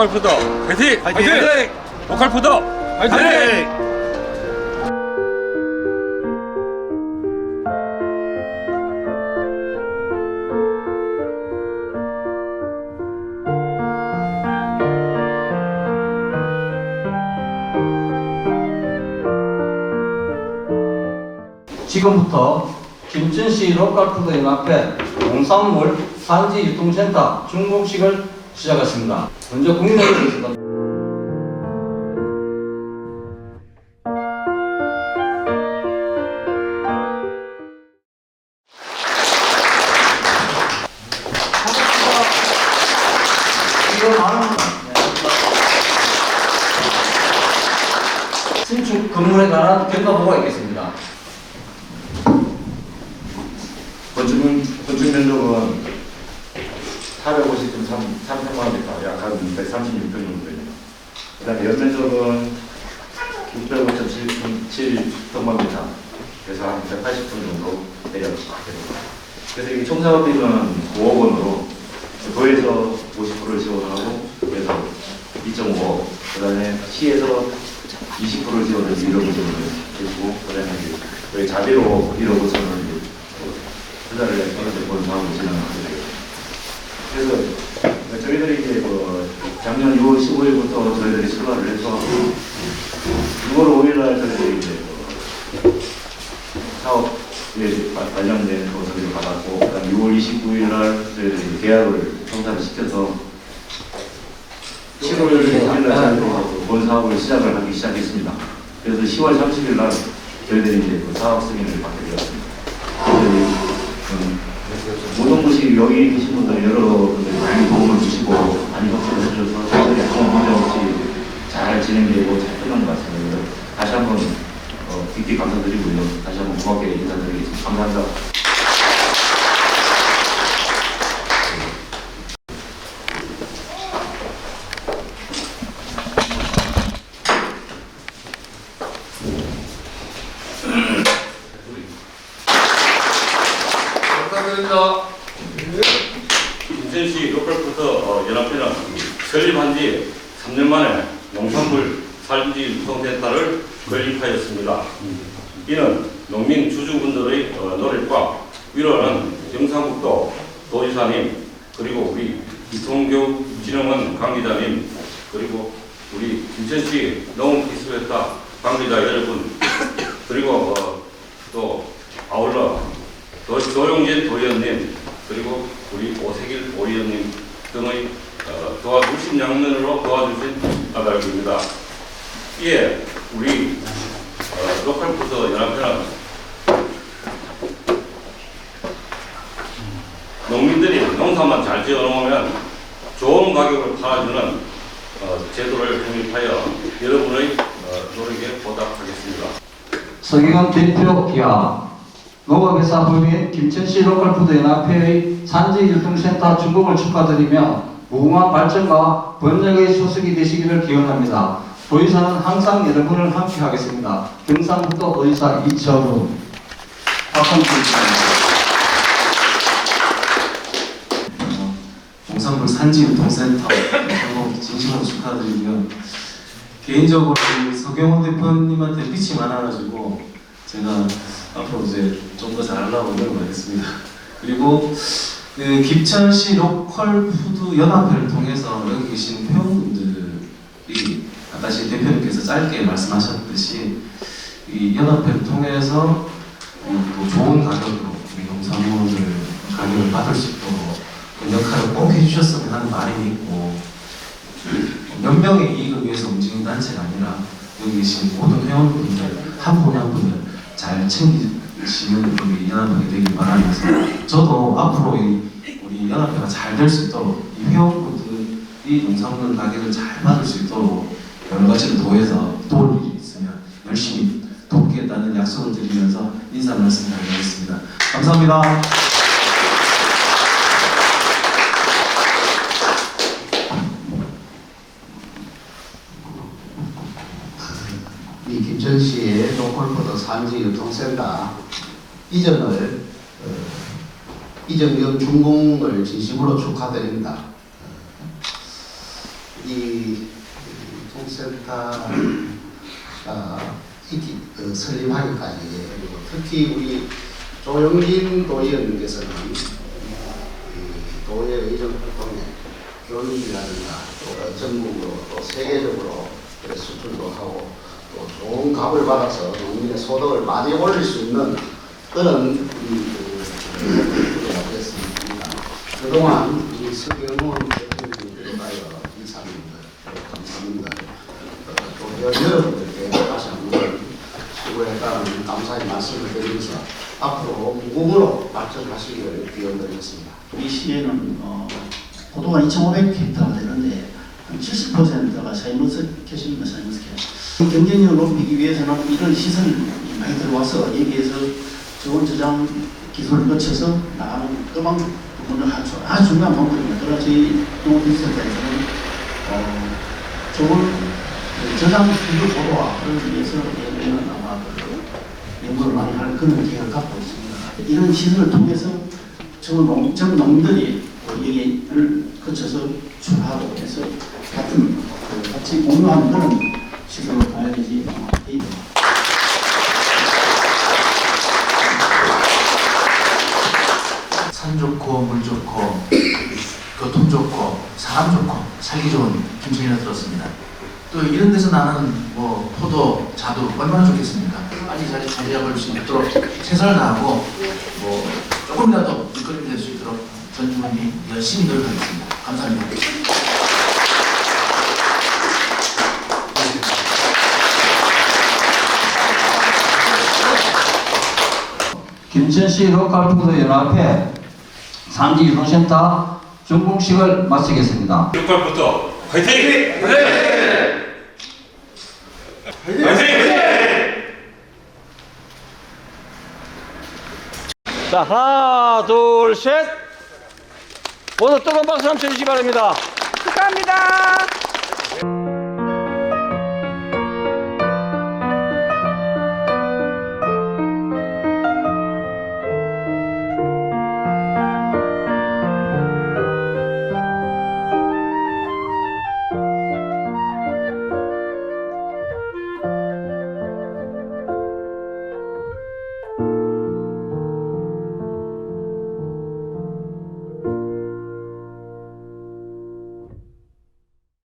로컬푸드 화이팅! 화이팅! 로컬푸드 화이팅! 지금부터 김천시 로컬푸드 연합회 농산물 산지 유통센터 중공식을 시작하겠습니다. 먼저 국민의힘 보겠습니다. 네. 건물에 관한 평가 보고가 있겠습니다. 권주민, 권주민 의원 450분 3, 3평방이니까 약한 136평 정도 되네요. 그 다음에 연면적은 605.7평방입니다. 그래서 한 180분 정도 내려가게 됩니다. 그래서 이 총사업비는 5억 원으로 도에서 50%를 지원하고 도에서 2.5억, 그 다음에 시에서 20%를 지원해서 1억 원을 주고, 그 다음에 저희 자비로 1억 원을 6월 15일부터 저희들이 출발을 해서 6월 5일날 저희들이 이제 뭐 사업에 관련된 거 저희를 받았고 그다음 6월 29일날 저희들이 계약을 성사를 시켜서 7월 1일날 저희도 본 사업을 시작을 하기 시작했습니다. 그래서 10월 30일날 저희들이 이제 그 사업 승인을 받게 되었습니다. 모든 것이 여기 계신 분들 여러 분들이 많이 도움을 주시고 많이 협조를 해주셔서 저희들이 아무 문제 없이 잘 진행되고 잘 끝난 것 같습니다. 다시 한번 어, 깊이 감사드리고요. 다시 한번 고맙게 인사드리겠습니다. 감사합니다. 감사드립니다. 인천시 로컬푸드 어, 연합회는 설립한 지 3년 만에 농산물 살지 유통센터를 건립하였습니다. 이는 농민 주주분들의 어, 노력과 위로는 경상북도 도지사님 그리고 우리 이통교육진흥원 관계자님 그리고 우리 인천시 농업기술센터 관계자 여러분 그리고 어, 또 아울러 도, 도용진 도의원님 그리고 우리 오세길 오의원님 등의 어, 도와 물심 양면으로 도와주신 아달입니다. 이에 우리 어, 로컬 푸드 연합회는 농민들이 농사만 잘 지어놓으면 좋은 가격을 팔아주는 어, 제도를 정립하여 여러분의 어, 노력에 보답하겠습니다. 서기관 대표 기하 농업회사 법인 김천시 로컬푸드 연합회의 산지 유통센터 준공을 축하드리며 무궁한 발전과 번영의 소속이 되시기를 기원합니다. 도의사는 항상 여러분을 함께 하겠습니다. 경상북도 도의사 이철우 박성준 농산물 산지 유통센터 성공 진심으로 축하드리고요. 개인적으로 이 서경훈 대표님한테 빛이 많아가지고 제가 앞으로 이제 좀 더 잘하려고 노력하겠습니다. 그리고 그 김천시 로컬 푸드 연합회를 통해서 여기 계신 회원분들이 아까 시 대표님께서 짧게 말씀하셨듯이 이 연합회를 통해서 음, 또 좋은 가격으로 우리 농산물을 가격을 받을 수 있도록 그 역할을 꼭 해주셨으면 하는 바람이 있고 몇 명의 이익을 위해서 움직이는 단체가 아니라 여기 계신 모든 회원분들 한 분 한 분을 잘 챙기시는 우리 연합회가 되길 바라면서 저도 앞으로 이 우리 연합회가 잘 될 수 있도록 이 회원분들이 농산물 가격을 잘 받을 수 있도록 여러 가지를 더해서 도울 일이 있으면 열심히 돕겠다는 약속을 드리면서 인사 말씀 드리겠습니다. 감사합니다. 이 김천시의 로컬푸드 산지 유통센터 이전을 어, 이전 겸 준공을 진심으로 축하드립니다. 이 유통센터가 있기, 어, 설립하기까지 특히 우리 조영진 도의원께서는 이 도의 의정 활동에 교육이라든가 또 전국으로 또 세계적으로 수출도 하고 또 좋은 값을 받아서 농민의 소득을 많이 올릴 수 있는 그런 이, 그, 가 되었습니다. 그동안 이 서경원 대표님들에 가여 이사님들, 어, 또 여러분들께 다시 한번 수고했다는 감사의 말씀을 드리면서 앞으로 무궁으로 발전하시기를 기원드리겠습니다. 우리 시에는 어, 고도가 2,500헥타가 되는데 한 70%가 샤인머스 캐시입니다. 샤인머스 캐시. 경쟁력을 높이기 위해서는 이런 시설이 많이 들어와서 여기에서 좋은 저장 기술을 거쳐서 나가는 그만 부분을 아주, 중요한 방법입니다. 그러나 저희 농업기술센터에서는 어, 좋은 그 저장 기술 보도화를 위해서 예전에는 아마 그 연구를 많이 할 그런 계획을 갖고 있습니다. 이런 시설을 통해서 전 농, 전 농민들이 그 여기를 거쳐서 출하고 해서 같은 그 같이 공유하는 그런 시설로 가야 되지? 산 좋고 물 좋고 교통 좋고 사람 좋고 살기 좋은 김천이라 들었습니다. 또 이런 데서 나는 뭐 포도, 자두 얼마나 좋겠습니까? 빨리 자리 자리 잡을 수 있도록 최선을 다하고 뭐 조금이라도 일거리 될수 있도록 전 주민이 열심히 노력하겠습니다. 감사합니다. 김천시 로컬푸드 연합회 산지 유통센터 준공식을 마치겠습니다. 6월부터 화이팅! 화이팅! 화이팅! 자, 하나, 둘, 셋. 모두 뜨거운 박수 한번 쳐주시기 바랍니다. 축하합니다.